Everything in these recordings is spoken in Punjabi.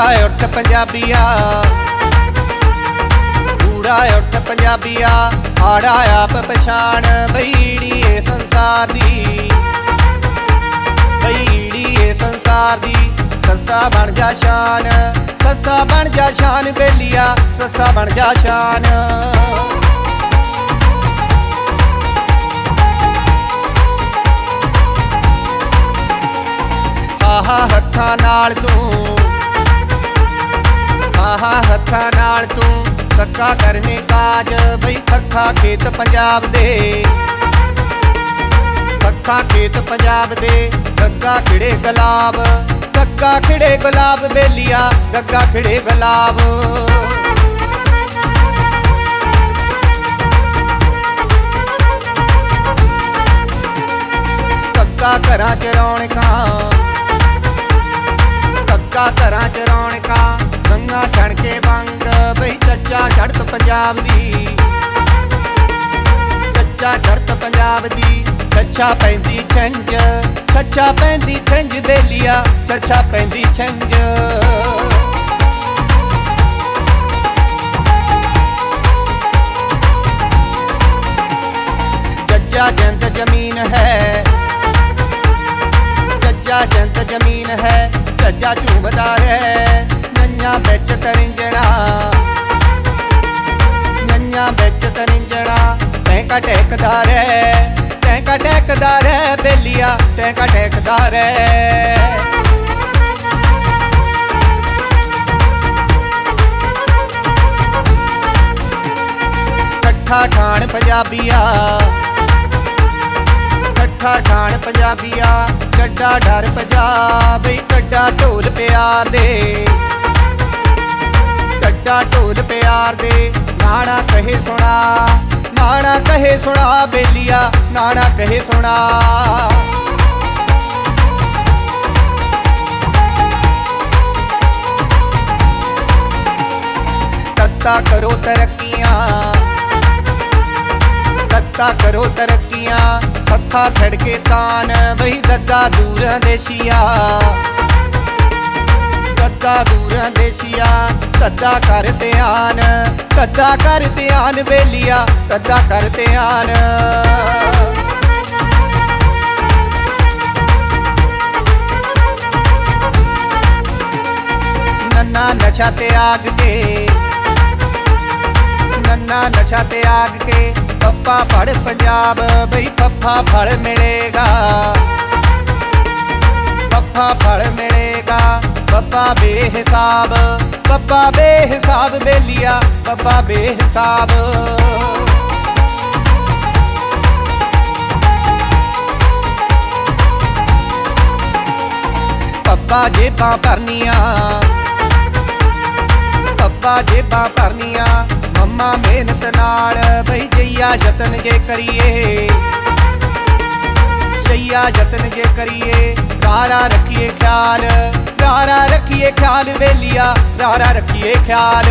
ਉੱਠ ਪੰਜਾਬੀਆ। ਊੜਾ ਉੱਠ ਪੰਜਾਬੀਆ। ਆੜਾ ਆਪ ਪਛਾਣ ਬਈੜੀ ਏ ਸੰਸਾਰ ਦੀ। ਬਈੜੀ ਸੰਸਾਰ ਦੀ। ਸੱਸਾ ਬਣ ਜਾ ਸ਼ਾਨ, ਸੱਸਾ ਬਣ ਜਾ ਸ਼ਾਨ ਬੇਲੀਆ, ਸੱਸਾ ਬਣ ਜਾ ਸ਼ਾਨ। ਆਹਾ ਹੱਥਾਂ ਨਾਲ ਤੂੰ ਆਹਾ ਹੱਥਾਂ ਨਾਲ ਤੂੰ ਕੱਕਾ ਕਰਨੇ ਕਾਜ, ਬਈ ਖੱਖਾ ਖੇਤ ਪੰਜਾਬ ਦੇ। ਖੱਖਾ ਖੇਤ ਪੰਜਾਬ ਦੇ ਗੱਗਾ ਖਿੜੇ ਗੁਲਾਬ। ਗੱਗਾ ਖਿੜੇ ਗੁਲਾਬ ਬੇਲੀਆ ਗੱਗਾ ਖਿੜੇ ਗੁਲਾਬ। ਕੱਕਾ ਘਰਾਂ ਚ ਰੌਣਕਾਂ ਕੱਕਾ ਘਰਾਂ ਚ ਰੌਣਕਾਂ। ਗੰਗਾ ਛਣ ਕੇ ਬੰਗ ਬਈ ਚੱਚਾ ਚੜਤ ਪੰਜਾਬ ਦੀ। ਚੱਚਾ ਚੜਤ ਪੰਜਾਬ ਦੀ। ਛੱਛਾ ਪੈਂਦੀ ਛੰਜ ਛੱਛਾ ਪੈਂਦੀ ਛੰਜ ਬੇਲੀਆ ਛੱਛਾ ਪੈਂਦੀ ਛੰਜ ਜੱਜਾ ਜੰਤ ਜ਼ਮੀਨ ਹੈ। ਜੱਜਾ ਜੰਤ ਜ਼ਮੀਨ ਹੈ ਜੱਜਾ ਝੂਮਦਾ ਹੈ ਨੰਨਾ ਵਿੱਚ ਤਰਿੰਜਣਾ ਨੰਨਾ ਵਿੱਚ ਤਰਿੰਜਣਾ ਟੈਂਕਾ ਟੇਕਦਾ ਰਹਿ, ਟੈਂਕਾ ਟੇਕਦਾ ਰਹਿ ਬੇਲੀਆ, ਟੈਂਕਾ ਟੇਕਦਾ ਰਹਿ। ਇਕੱਠਾ ਠਾਣ ਪੰਜਾਬੀਆ, ਇਕੱਠਾ ਠਾਣ ਪੰਜਾਬੀਆ ਕੱਡਾ ਡਰ ਪੰਜਾਬ ਈ ਕੱਡਾ ਢੋਲ ਪਿਆ ਦੇ। ਕੱਡਾ ਢੋਲ ਪਿਆਰ ਦੇ। ਨਾਣਾ ਕਹੇ ਸੁਣਾ, ਨਾਣਾ ਕਹੇ ਸੁਣਾ ਬੇਲੀਆ, ਨਾਣਾ ਕਹੇ ਸੁਣਾ। ਤੱਤਾ ਕਰੋ ਤਰੱਕੀਆਂ, ਤੱਤਾ ਕਰੋ ਤਰੱਕੀਆਂ, ਹੱਥਾਂ ਖੜਕੇ ਤਾਨ ਬਈ ਗੱਗਾ ਦੂਰਾਂ ਦੇਸ਼ੀਆ ਗੱਗਾ ਦੂਰਾਂ ਦੇਸ਼ੀਆ ਕੱਦਾ ਕਰ ਧਿਆਨ ਕੱਦਾ ਕਰ ਧਿਆਨ ਬੇਲੀਆ ਕੱਦਾ ਕਰ ਧਿਆਨ। ਨੰਨਾ ਨਸ਼ਾ ਤੇ ਆਗ ਕੇ, ਨੰਨਾ ਨਸ਼ਾ ਤੇ ਆਗ ਕੇ, ਪੱਪਾ ਫੜ ਪੰਜਾਬ, ਬਈ ਪੱਪਾ ਫੜ ਮਿਲੇਗਾ। ਬੇਹਿਸਾਬ, ਬੱਬਾ ਬੇਹਿਸਾਬ ਬੇਲੀਆ, ਬੱਬਾ ਬੇਹਿਸਾਬ। ਪੱਪਾ ਜੇਬਾਂ ਭਰਨੀਆਂ ਪੱਪਾ ਜੇਬਾਂ ਭਰਨੀਆਂ, ਮੰਮਾ ਮਿਹਨਤ ਨਾਲ ਬਈ ਜਈਆ ਯਤਨ ਜੇ ਕਰੀਏ। ਜਈਆ ਯਤਨ ਜੇ ਕਰੀਏ ਰਾਰਾ ਰੱਖੀਏ ਖਿਆਲ। ਰਾਰਾ ਰੱਖੀਏ ਖਿਆਲ ਵੇਲੀਆ ਰਾਰਾ ਰੱਖੀਏ ਖਿਆਲ।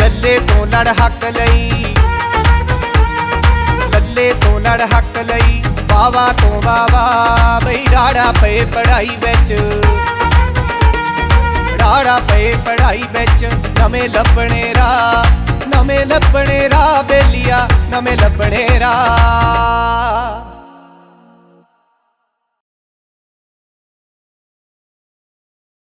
ਲੱਲੇ ਤੋਂ ਲੜ ਹੱਕ ਲਈ, ਲੱਲੇ ਤੋਂ ਲੜ ਹੱਕ ਲਈ ਬਾਵਾ ਤੋਂ ਬਾਵਾ ਬਈ ਰਾੜਾ ਪਏ ਪੜਾਈ ਵਿੱਚ। ਰਾੜਾ ਪਏ ਪੜਾਈ ਵਿੱਚ ਨਵੇਂ ਲੱਭਣੇ ਰਾ ਨਵੇਂ ਲੱਭਣੇ ਰਾਹ ਬੇਲੀਆ ਨਵੇਂ ਲੱਭਣੇ ਰਾਹ।